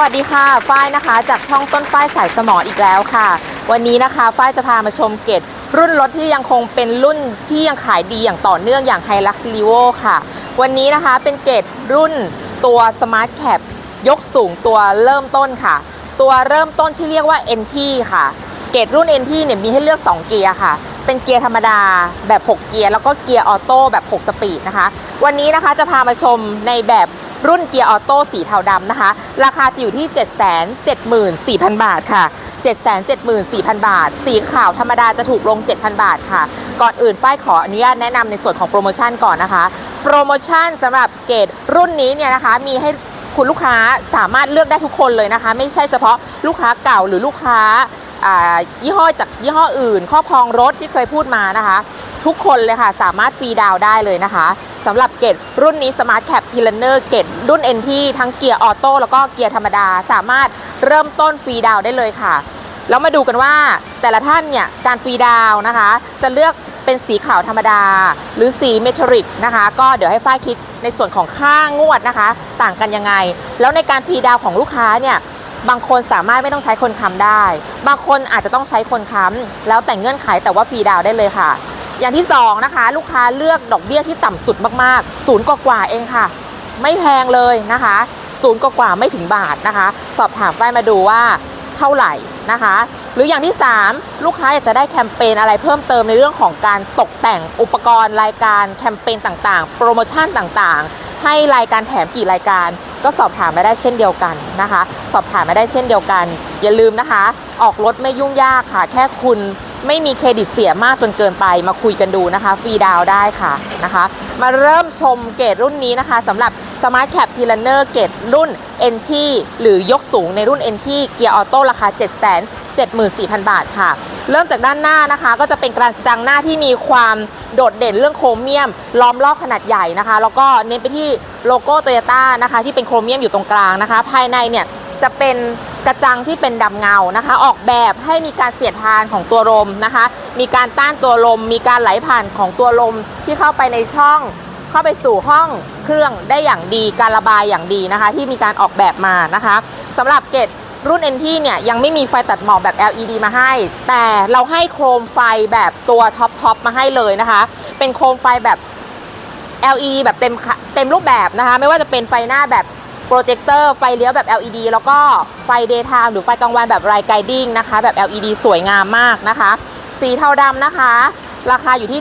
วัสดีค่ะ ฝ้ายนะคะ จากช่องต้นฝ้ายสายสมออีกแล้วค่ะ วันนี้นะคะ ฝ้ายจะพามาชมเกตรุ่นรถที่ยังคงเป็นรุ่นที่ยังขายดีอย่างต่อเนื่องอย่าง h i l u x l e v o ค่ะ วันนี้นะคะเป็นเกตรุ่นตัว Smart Cap ยกสูงตัวเริ่มต้นค่ะ ตัวเริ่มต้นที่เรียกว่า NT ค่ะ เกตรุ่น NT เนี่ยมีให้เลือก 2 เกียร์ค่ะ เป็นเกียร์ธรรมดาแบบ 6 เกียร์แล้วก็เกียร์ออโต้แบบ 6 สปีดนะคะ วันนี้นะคะจะพามาชมในแบบ รุ่นเกียร์ออโต้สีเทาดำนะคะ ราคาจะอยู่ที่ 774,000 บาทค่ะ 774,000 บาท สีขาวธรรมดาจะถูกลง 7,000 บาทค่ะ ก่อนอื่นฝ้ายขออนุญาตแนะนำในส่วนของโปรโมชั่นก่อนนะคะ โปรโมชั่นสำหรับเกรดรุ่นนี้เนี่ยนะคะ มีให้คุณลูกค้าสามารถเลือกได้ทุกคนเลยนะคะ ไม่ใช่เฉพาะลูกค้าเก่าหรือลูกค้ายี่ห้อจากยี่ห้ออื่น ครอบครองรถที่เคยพูดมานะคะ ทุกคนเลยค่ะสามารถฟรีดาวได้เลยนะคะ สำหรับเกรดรุ่นนี้ Smart Cap p i l a n e r เกรดรุ่น NT ทั้งเกียร์ออโต้แล้วก็เกียร์ธรรมดา สามารถเริ่มต้นฟรีดาวได้เลยค่ะ แล้วมาดูกันว่าแต่ละท่านเนี่ยการฟรีดาวนะคะ จะเลือกเป็นสีขาวธรรมดา หรือสีเมทัลลิกนะคะ ก็เดี๋ยวให้ฝ้ายคิดในส่วนของค่างวดนะคะ ต่างกันยังไง แล้วในการฟรีดาวของลูกค้าเนี่ยบางคนสามารถไม่ต้องใช้คนค้ำได้ บางคนอาจจะต้องใช้คนค้ำแล้วแต่เงื่อนไขแต่ว่าฟรีดาวได้เลยค่ะ อย่างที่สองนะคะลูกค้าเลือกดอกเบี้ยที่ต่ำสุดมากๆศูนย์กว่าๆเองค่ะ ไม่แพงเลยนะคะศูนย์กว่าๆไม่ถึงบาทนะคะ สอบถามฝ้ายมาดูว่าเท่าไหร่นะคะ หรืออย่างที่ 3 ลูกค้าอยากจะได้แคมเปญอะไรเพิ่มเติมในเรื่องของการตกแต่งอุปกรณ์รายการแคมเปญต่างๆ โปรโมชั่นต่างๆ ให้รายการแถมกี่รายการ ก็สอบถามมาได้เช่นเดียวกันนะคะ สอบถามมาได้เช่นเดียวกัน อย่าลืมนะคะ ออกรถไม่ยุ่งยากค่ะ แค่คุณ ไม่มีเครดิตเสียมากจนเกินไปมาคุยกันดูนะคะ ฟรีดาวได้ค่ะนะคะ มาเริ่มชมเกรดรุ่นนี้นะคะสำหรับ Smart Cap p i l a n e r เกรดรุ่น NT หรือยกสูงในรุ่น NT เกียร์ออโต้ราคา 7 7 4 0 0 0 บาทค่ะ เริ่มจากด้านหน้านะคะ ก็จะเป็นกระจังหน้าที่มีความโดดเด่นเรื่องโครเมียม ล้อมรอบขนาดใหญ่นะคะ แล้วก็เน้นไปที่โลโก้โตโยต้านะคะ ที่เป็นโครเมียมอยู่ตรงกลางนะคะ ภายในเนี่ยจะเป็น กระจังที่เป็นดำเงานะคะ ออกแบบให้มีการเสียดทานของตัวลมนะคะ มีการต้านตัวลม มีการไหลผ่านของตัวลมที่เข้าไปในช่อง เข้าไปสู่ห้องเครื่องได้อย่างดีการระบายอย่างดีนะคะ ที่มีการออกแบบมานะคะสำหรับเกตรุ่น NT เนี่ยยังไม่มีไฟตัดหมอกแบบ LED มาให้ แต่เราให้โคมไฟแบบตัวท็อปทอปมาให้เลยนะคะ เป็นโคมไฟแบบ LED แบบเต็มเต็มรูปแบบนะคะ ไม่ว่าจะเป็นไฟหน้าแบบ โปรเจคเตอร์ไฟเลี้ยวแบบ LED แล้วก็ไฟ Daytime หรือไฟกลางวันแบบไรไกดิ้งนะคะ แบบ LED สวยงามมากนะคะ สีเทาดำนะคะ ราคาอยู่ที่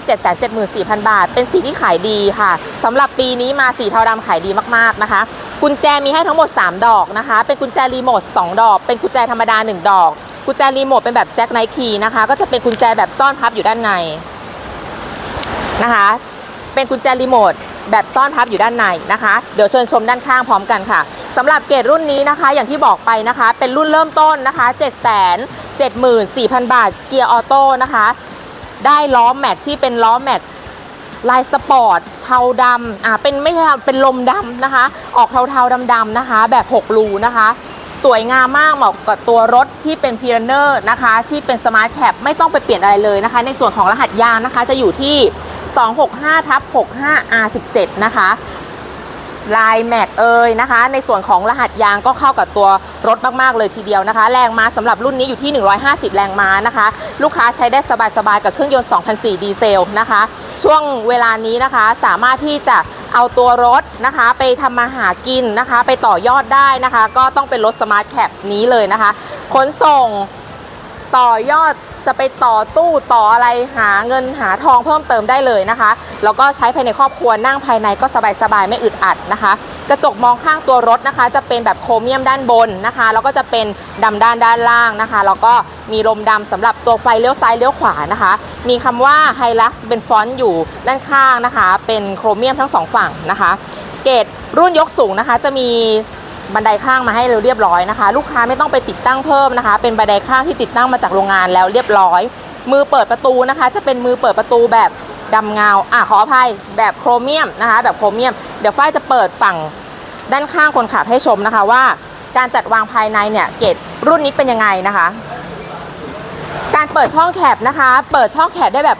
774,000 บาท เป็นสีที่ขายดีค่ะสำหรับปีนี้มาสีเทาดำขายดีมากๆนะคะ กุญแจมีให้ทั้งหมด 3 ดอกนะคะ เป็นกุญแจรีโมท2ดอก เป็นกุญแจธรรมดา 1 ดอก กุญแจรีโมทเป็นแบบแจ็คไนคีนะคะ ก็จะเป็นกุญแจแบบซ่อนพับอยู่ด้านในนะคะ เป็นกุญแจรีโมท แบบซ่อนพับอยู่ด้านในนะคะ เดี๋ยวเชิญชมด้านข้างพร้อมกันค่ะสำหรับเกรดรุ่นนี้นะคะ อย่างที่บอกไปนะคะ เป็นรุ่นเริ่มต้นนะคะ 7 7 4 0 0 0 บาท เกียร์ออโต้นะคะ ได้ล้อแม็กที่เป็นล้อแม็กลายสปอร์ตเทาดำอ่าเป็นไม่ใช่เป็นลมดำนะคะ ออกเทาๆดำๆนะคะ แบบ6รูนะคะสวยงามมากเหมาะกับตัวรถที่เป็นพีรเนอร์นะคะ ที่เป็นสมาร์ทแคปไม่ต้องไปเปลี่ยนอะไรเลยนะคะ ในส่วนของรหัสยางนะคะ จะอยู่ที่ 265ทับ 65 R17 นะคะ ลายแม็กเอยนะคะ ในส่วนของรหัสยางก็เข้ากับตัวรถมาก ๆ เลยทีเดียวนะคะ แรงม้าสำหรับรุ่นนี้อยู่ที่ 150 แรงม้านะคะ ลูกค้าใช้ได้สบาย ๆ กับเครื่องยนต์2,004ดีเซลนะคะ ช่วงเวลานี้นะคะสามารถที่จะเอาตัวรถนะคะ ไปทำมาหากินนะคะ ไปต่อยอดได้นะคะ ก็ต้องเป็นรถสมาร์ทแคปนี้เลยนะคะขนส่งต่อยอด จะไปต่อตู้ต่ออะไรหาเงินหาทองเพิ่มเติมได้เลยนะคะแล้วก็ใช้ภายในครอบครัวนั่งภายในก็สบายๆไม่อึดอัดนะคะ กระจกมองข้างตัวรถนะคะ จะเป็นแบบโครเมียมด้านบนนะคะ แล้วก็จะเป็นดำด้านด้านล่างนะคะแล้วก็มีลมดำสำหรับตัวไฟเลี้ยวซ้ายเลี้ยวขวานะคะ มีคำว่า h i l u x เป็นฟอนต์อยู่ด้านข้างนะคะ เป็นโครเมียมทั้งสองฝั่งนะคะ เกรดรุ่นยกสูงนะคะ จะมี บันไดข้างมาให้เราเรียบร้อยนะคะ ลูกค้าไม่ต้องไปติดตั้งเพิ่มนะคะ เป็นบันไดข้างที่ติดตั้งมาจากโรงงานแล้วเรียบร้อย มือเปิดประตูนะคะ จะเป็นมือเปิดประตูแบบดำเงาอะขออภัยแบบโครเมียมนะคะ แบบโครเมียม เดี๋ยวฝ้ายจะเปิดฝั่งด้านข้างคนขับให้ชมนะคะว่า การจัดวางภายในเนี่ยเกรดรุ่นนี้เป็นยังไงนะคะ การเปิดช่องแคบนะคะ เปิดช่องแคบได้แบบ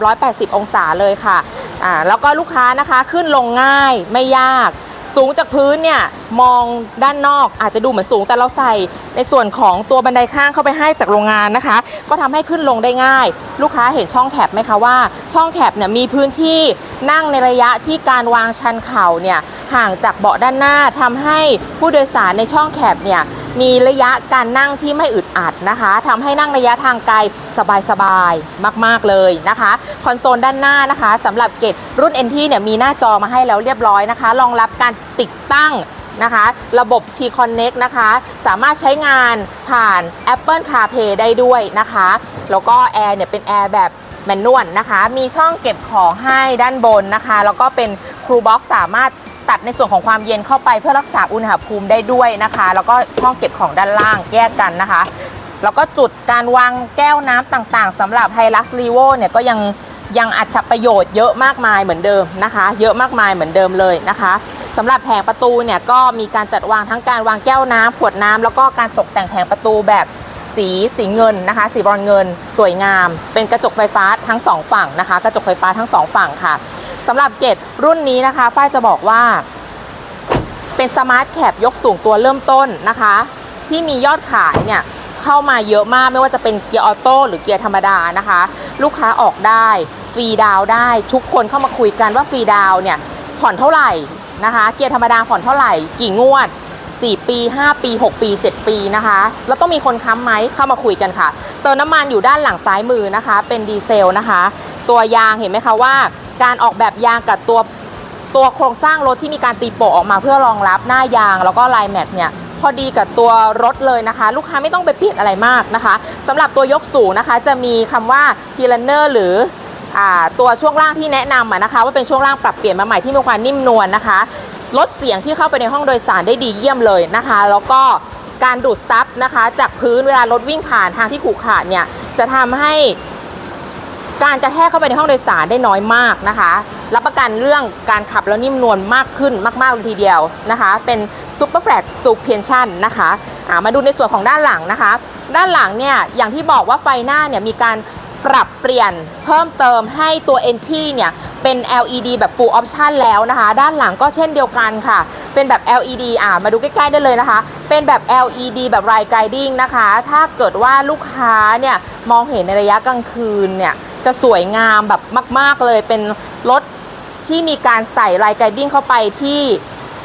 180 องศาเลยค่ะอ่าแล้วก็ลูกค้านะคะขึ้นลงง่ายไม่ยาก สูงจากพื้นเนี่ยมองด้านนอกอาจจะดูเหมือนสูงแต่เราใส่ในส่วนของตัวบันไดข้างเข้าไปให้จากโรงงานนะคะ ก็ทำให้ขึ้นลงได้ง่าย ลูกค้าเห็นช่องแคบไหมคะว่า ช่องแคบเนี่ยมีพื้นที่นั่งในระยะที่การวางชันเข่าเนี่ยห่างจากเบาะด้านหน้าทำให้ผู้โดยสารในช่องแคบเนี่ย มีระยะการนั่งที่ไม่อึดอัดนะคะทำให้นั่งระยะทางไกลสบายๆ มากๆเลยนะคะ คอนโซลด้านหน้านะคะสำหรับเกตรุ่น NT เนี่ยมีหน้าจอมาให้แล้วเรียบร้อยนะคะ รองรับการติดตั้งนะคะ ระบบ T Connect นะคะ สามารถใช้งานผ่าน Apple CarPlay ได้ด้วยนะคะ แล้วก็แอร์เนี่ยเป็นแอร์แบบแมนนวลนะคะ มีช่องเก็บของให้ด้านบนนะคะ แล้วก็เป็นครูบ็อกสามารถ ตัดในส่วนของความเย็นเข้าไปเพื่อรักษาอุณหภูมิได้ด้วยนะคะ แล้วก็ช่องเก็บของด้านล่างแยกกันนะคะ แล้วก็จุดการวางแก้วน้ำต่างๆสำหรับ h i l u x r e v o เนี่ยก็ยังยังอัดประโยชน์เยอะมากมายเหมือนเดิมนะคะ เยอะมากมายเหมือนเดิมเลยนะคะสำหรับแผงประตูเนี่ยก็มีการจัดวางทั้งการวางแก้วน้ำขวดน้ำแล้วก็การตกแต่งแผงประตูแบบสีสีเงินนะคะ สีบรอนเงิน สวยงาม เป็นกระจกไฟฟ้าทั้งสองฝั่งนะคะ กระจกไฟฟ้าทั้งสองฝั่งค่ะ สำหรับเกตรุ่นนี้นะคะ ฝ้ายจะบอกว่า เป็นสมาร์ทแคปยกสูงตัวเริ่มต้นนะคะ ที่มียอดขายเนี่ยเข้ามาเยอะมากไม่ว่าจะเป็นเกียร์ออโต้หรือเกียร์ธรรมดานะคะ ลูกค้าออกได้ฟรีดาวได้ทุกคนเข้ามาคุยกันว่าฟรีดาวเนี่ยผ่อนเท่าไหร่นะคะ เกียร์ธรรมดาผ่อนเท่าไหร่ กี่งวด 4 ปี 5 ปี 6 ปี 7 ปีนะคะ แล้วต้องมีคนค้ำไหมเข้ามาคุยกันค่ะ เติมน้ำมันอยู่ด้านหลังซ้ายมือนะคะ เป็นดีเซลนะคะ ตัวยางเห็นไหมคะว่า การออกแบบยางกับตัวตัวโครงสร้างรถที่มีการตีโปะออกมาเพื่อรองรับหน้ายาง แล้วก็ลายแม็กเนี่ยพอดีกับตัวรถเลยนะคะ ลูกค้าไม่ต้องไปเปลี่ยนอะไรมากนะคะสำหรับตัวยกสูงนะคะ จะมีคำว่า p l a n n e r หรืออาตัวช่วงล่างที่แนะนำนะคะ ว่าเป็นช่วงล่างปรับเปลี่ยนมาใหม่ที่มีความนิ่มนวลนะคะลดเสียงที่เข้าไปในห้องโดยสารได้ดีเยี่ยมเลยนะคะ แล้วก็การดูดซับนะคะ จากพื้นเวลารถวิ่งผ่านทางที่ขรุขระเนี่ยจะทำให้ การกระแทกเข้าไปในห้องโดยสารได้น้อยมากนะคะ รับประกันเรื่องการขับแล้วนิ่มนวลมากขึ้นมากๆเลยทีเดียวนะคะ เป็นซูเปอร์แฟลกซูเพียนชั่นนะคะมาดูในส่วนของด้านหลังนะคะ ด้านหลังเนี่ยอย่างที่บอกว่าไฟหน้าเนี่ยมีการปรับเปลี่ยนเพิ่มเติมให้ตัว n t เนี่ยเป็น LED แบบ full option แล้วนะคะ ด้านหลังก็เช่นเดียวกันค่ะ เป็นแบบ LED อ่ามาดูใกล้ๆได้เลยนะคะ เป็นแบบ LED แบบ Ride Guiding นะคะ ถ้าเกิดว่าลูกค้าเนี่ยมองเห็นในระยะกลางคืนเนี่ย จะสวยงามแบบมาก ๆเลยเป็นรถที่มีการใส่ไลท์ไกดิ้งเข้าไปที่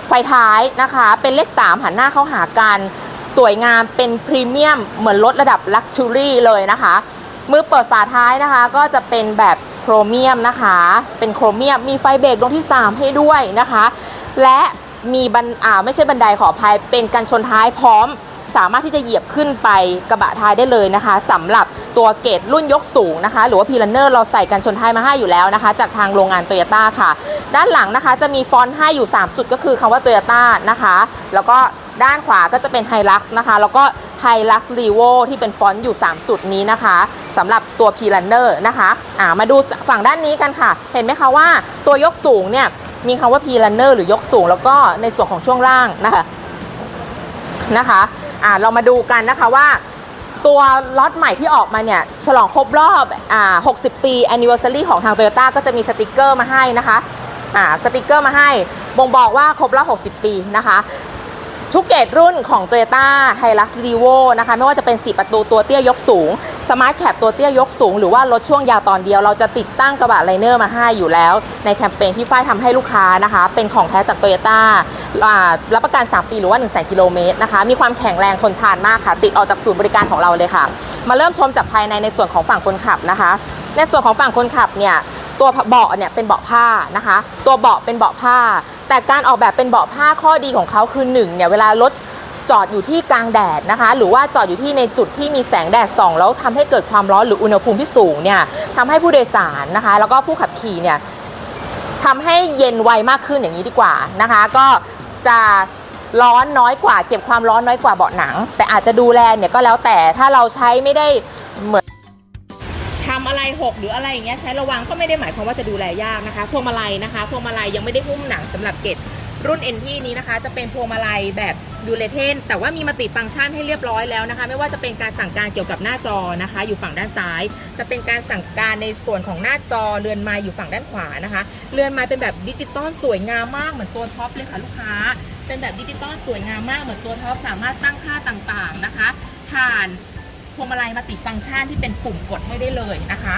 ไฟท้ายนะคะ เป็นเลข 3 หันหน้าเข้าหากัน สวยงามเป็นพรีเมียมเหมือนรถระดับลักชัวรี่เลยนะคะ มือเปิดฝาท้ายนะคะ ก็จะเป็นแบบโครเมียมนะคะ เป็นโครเมียมมีไฟเบรกดวงที่ 3 ให้ด้วยนะคะ และมีบันอ่าไม่ใช่บันไดขออภัยเป็นกันชนท้ายพร้อม สามารถที่จะเหยียบขึ้นไปกระบะท้ายได้เลยนะคะสำหรับตัวเกตรุ่นยกสูงนะคะ หรือว่าพีลันเนอร์เราใส่กันชนท้ายมาให้อยู่แล้วนะคะ จากทางโรงงานโตโยต้าค่ะ ด้านหลังนะคะจะมีฟอนต์ให้อยู่ 3 จุดก็คือคำว่าโตโยต้านะคะ แล้วก็ด้านขวาก็จะเป็นไฮลักซ์นะคะ แล้วก็ไฮลักซ์รีโวที่เป็นฟอนต์อยู่ 3 จุดนี้นะคะสำหรับตัวพีลันเนอร์นะคะอ่ามาดูฝั่งด้านนี้กันค่ะ เห็นไหมคะว่าตัวยกสูงเนี่ยมีคำว่าพีลันเนอร์หรือยกสูง แล้วก็ในส่วนของช่วงล่างนะคะนะคะ อ่าเรามาดูกันนะคะว่า ตัวล็อตใหม่ที่ออกมาเนี่ย ฉลองครบรอบอ่า60 ปี anniversary ของทาง Toyota ก็จะมีสติกเกอร์มาให้นะคะอ่าสติกเกอร์มาให้บ่งบอกว่าครบรอบ 60 ปีนะคะทุกเกรดรุ่นของ Toyota Hilux Revo นะคะ ไม่ว่าจะเป็น 4 ประตูตัวเตี้ยยกสูง Smart Cap ตัวเตี้ยยกสูง หรือว่ารถช่วงยาวตอนเดียว เราจะติดตั้งกระบะไลเนอร์มาให้อยู่แล้ว ในแคมเปญที่ฝ้ายทำให้ลูกค้านะคะ เป็นของแท้จาก Toyota อ่ารับประกัน 3 ปีหรือว่า1 0 0 0 0กิโลเมตรนะคะ มีความแข็งแรงทนทานมากค่ะ ติดออกจากศูนย์บริการของเราเลยค่ะ มาเริ่มชมจากภายในในส่วนของฝั่งคนขับนะคะ ในส่วนของฝั่งคนขับเนี่ยตัวเบาะเนี่ยเป็นเบาะผ้านะคะ ตัวเบาะเป็นเบาะผ้า แต่การออกแบบเป็นเบาะผ้าข้อดีของเขาคือหนึ่งเนี่ยเวลารถ จอดอยู่ที่กลางแดดนะคะ หรือว่าจอดอยู่ที่ในจุดที่มีแสงแดดส่องแล้วทำให้เกิดความร้อนหรืออุณหภูมิที่สูงเนี่ยทำให้ผู้โดยสารนะคะ แล้วก็ผู้ขับขี่เนี่ยทำให้เย็นไวมากขึ้นอย่างนี้ดีกว่านะคะ ก็จะร้อนน้อยกว่า เก็บความร้อนน้อยกว่าเบาะหนัง แต่อาจจะดูแลเนี่ยก็แล้วแต่ถ้าเราใช้ไม่ได้เหมือนทำอะไรหกหรืออะไรอย่างเงี้ยใช้ระวังก็ไม่ได้หมายความว่าจะดูแลยากนะคะพวงมาลัยนะคะพวงมาลัยยังไม่ได้หุ้มหนังสำหรับเกต รุ่น NT นี้นะคะ จะเป็นพวงมาลัยแบบดูเลเทนแต่ว่ามีมัลติฟังก์ชันให้เรียบร้อยแล้วนะคะ ไม่ว่าจะเป็นการสั่งการเกี่ยวกับหน้าจอนะคะ อยู่ฝั่งด้านซ้าย จะเป็นการสั่งการในส่วนของหน้าจอเรือนไม้อยู่ฝั่งด้านขวานะคะเรือนไม้เป็นแบบดิจิตอลสวยงามมากเหมือนตัวท็อปเลยค่ะลูกค้า เป็นแบบดิจิตอลสวยงามมากเหมือนตัวท็อปสามารถตั้งค่าต่างๆนะคะ ผ่านพวงมาลัยมัลติฟังก์ชันที่เป็นปุ่มกดให้ได้เลยนะคะ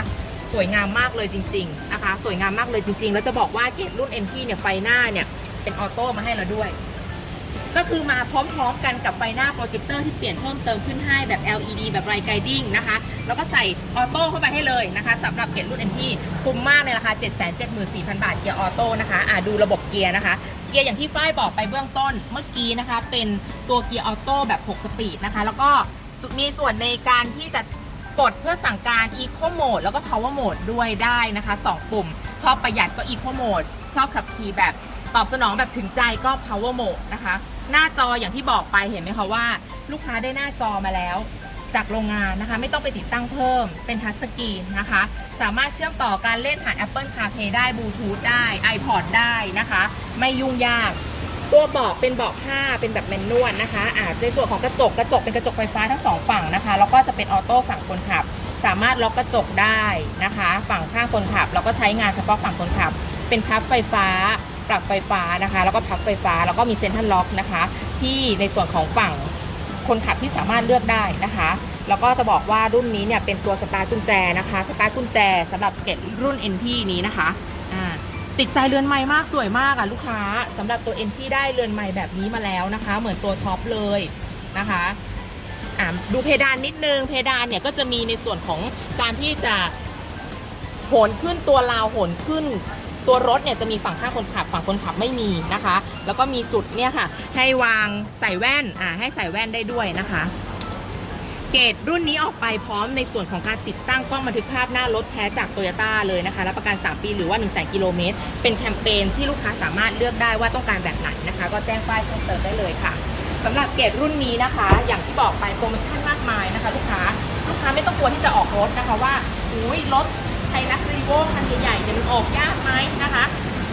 สวยงามมากเลยจริง ๆ นะคะ สวยงามมากเลยจริง ๆ แล้วจะบอกว่าเกรดรุ่น NT เนี่ยไฟหน้าเนี่ย เป็นออโต้มาให้เราด้วย ก็คือมาพร้อมๆกันกับไฟหน้าโปรเจคเตอร์ที่เปลี่ยนเพิ่มเติมขึ้นให้แบบ LED แบบไรไกดิ้งนะคะ แล้วก็ใส่ออโต้เข้าไปให้เลยนะคะสำหรับเกียรดรุ่น NT คุ้มมากในราคา 774,000 บาทเกียร์ออโต้นะคะอ่าดูระบบเกียร์นะคะเกียร์อย่างที่ฝ้ายบอกไปเบื้องต้นเมื่อกี้นะคะ เป็นตัวเกียร์ออโต้แบบ 6 สปีดนะคะ แล้วก็มีส่วนในการที่จะกดเพื่อสั่งการ Eco Mode แล้วก็ Power Mode ด้วยได้นะคะ 2 ปุ่ม ชอบประหยัดก็ Eco Mode ชอบขับขี่แบบ ตอบสนองแบบถึงใจก็ Power Mode นะคะ หน้าจออย่างที่บอกไปเห็นไหมคะว่า ลูกค้าได้หน้าจอมาแล้ว จากโรงงานนะคะ ไม่ต้องไปติดตั้งเพิ่มเป็นทัชสกรีนนะคะ สามารถเชื่อมต่อการเล่นผ่าน Apple CarPlay ได้บลูทูธได้ iPod ได้นะคะ ไม่ยุ่งยากตัวเบาะเป็นเบาะผ้าเป็นแบบแมนนวลนะคะอ่าในส่วนของกระจกกระจกเป็นกระจกไฟฟ้าทั้งสองฝั่งนะคะ แล้วก็จะเป็นออโต้ฝั่งคนขับ สามารถล็อกกระจกได้นะคะ ฝั่งข้างคนขับ แล้วก็ใช้งานเฉพาะฝั่งคนขับ เป็นพับไฟฟ้า ปรับไฟฟ้านะคะ แล้วก็พับไฟฟ้าแล้วก็มีเซ็นทรัลล็อกนะคะ ที่ในส่วนของฝั่งคนขับที่สามารถเลือกได้นะคะ แล้วก็จะบอกว่ารุ่นนี้เนี่ยเป็นตัวสตาร์ทกุญแจนะคะ สตาร์ทกุญแจสำหรับเก็ตรุ่น NT นี้นะคะติดใจเรือนไม้มากสวยมากอะลูกค้าสำหรับตัว NT ได้เรือนไม้แบบนี้มาแล้วนะคะ เหมือนตัวท็อปเลยนะคะดูเพดานนิดนึง เพดานเนี่ยก็จะมีในส่วนของการที่จะโหนขึ้นตัวราวโหนขึ้น ตัวรถเนี่ยจะมีฝั่งข้างคนขับ ฝั่งคนขับไม่มีนะคะ แล้วก็มีจุดเนี่ยค่ะ ให้วางใส่แว่นอ่าให้ใส่แว่นได้ด้วยนะคะเกรดรุ่นนี้ออกไปพร้อมในส่วนของการติดตั้งกล้องบันทึกภาพหน้ารถแท้จากโตโยต้าเลยนะคะรับประกัน 3 ปีหรือว่า1 0 0 0 0 0กิโลเมตร เป็นแคมเปญที่ลูกค้าสามารถเลือกได้ว่าต้องการแบบไหนนะคะ ก็แจ้งป้ายเพิ่มเติมได้เลยค่ะสำหรับเกรดรุ่นนี้นะคะ อย่างที่บอกไปโปรโมชั่นมากมายนะคะ ลูกค้าลูกค้าไม่ต้องกลัวที่จะออกรถนะคะว่าอุ้ยรถ ไทยนักรีโวคันใหญ่ๆเนี่ยมันออกยากไหมนะคะ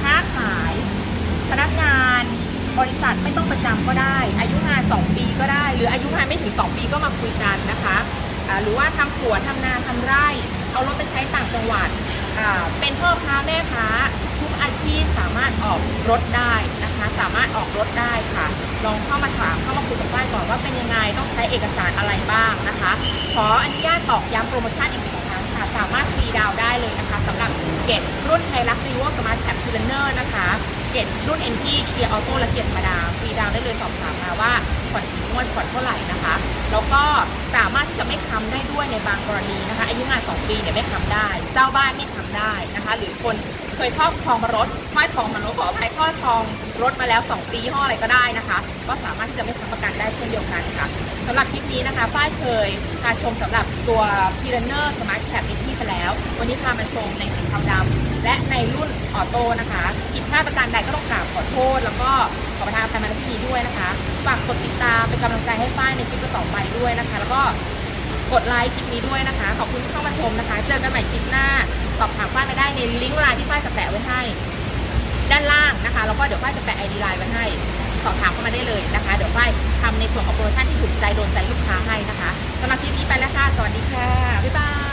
ค้าขายพนักงานบริษัทไม่ต้องประจำก็ได้ อายุงาน 2 ปีก็ได้ หรืออายุงานไม่ถึง 2 ปีก็มาคุยกันนะคะหรือว่าทำสวนทำนาทำไร่ เอารถไปใช้ต่างจังหวัด เป็นพ่อค้าแม่ค้าทุกอาชีพสามารถออกรถได้นะคะ สามารถออกรถได้ค่ะ ลองเข้ามาถามเข้ามาคุยกับป้ายก่อนว่าเป็นยังไงต้องใช้เอกสารอะไรบ้างนะคะ ขออนุญาตตอกย้ำโปรโมชั่นอีกครั้ง สามารถฟรีดาวได้เลยนะคะสำหรับเกตรุ่นไทยรักรีวอสมาร์ทแท็บคิลเนอร์นะคะเกตรุ่นเอ็นทีเกียร์ออโต้และเกียร์ธรรมดาฟรีดาวได้เลยสอบถามมาว่าผ่อนกี่งวดผ่อนเท่าไหร่นะคะ แล้วก็สามารถที่จะไม่ค้ำได้ด้วยในบางกรณีนะคะ อายุงาน 2 ปีเนี่ยไม่ค้ำได้ เจ้าบ้านไม่ค้ำได้นะคะ หรือคน เคยครอบครองมารถครอบครองมารถขออภัยครอบครองรถมาแล้ว 2 ปียี่ห้ออะไรก็ได้นะคะ ก็สามารถที่จะไม่ค้ำประกันได้เช่นเดียวกันค่ะสำหรับคลิปนี้นะคะฝ้ายเคยพาชมสำหรับตัว p i r a n e r Smart Cap ในที่ไปแล้ว วันนี้พามาชมในสีขาวดำและในรุ่นออโต้นะคะผิดพลาดประการใดก็ต้องกราบขอโทษ แล้วก็ขอประทานอภัยมาณที่นี้ด้วยนะคะฝากกดติดตามเป็นกำลังใจให้ฝ้ายในคลิปต่อไปด้วยนะคะ แล้วก็กดไลค์คลิปนี้ด้วยนะคะ ขอบคุณที่เข้ามาชมนะคะ เจอกันใหม่คลิปหน้า สอบถามฝ้ายไปได้ในลิงก์ไลน์ที่ฝ้ายจะแปะไว้ให้ ด้านล่างนะคะแล้วก็เดี๋ยวฝ้ายจะแปะไอดีไลน์ไว้ให้ สอบถามเข้ามาได้เลยนะคะ เดี๋ยวฝ้ายทำในส่วนของโปรโมชั่นที่ถูกใจโดนใจลูกค้าให้นะคะสำหรับคลิปนี้ไปแล้วค่ะสวัสดีค่ะบ๊ายบาย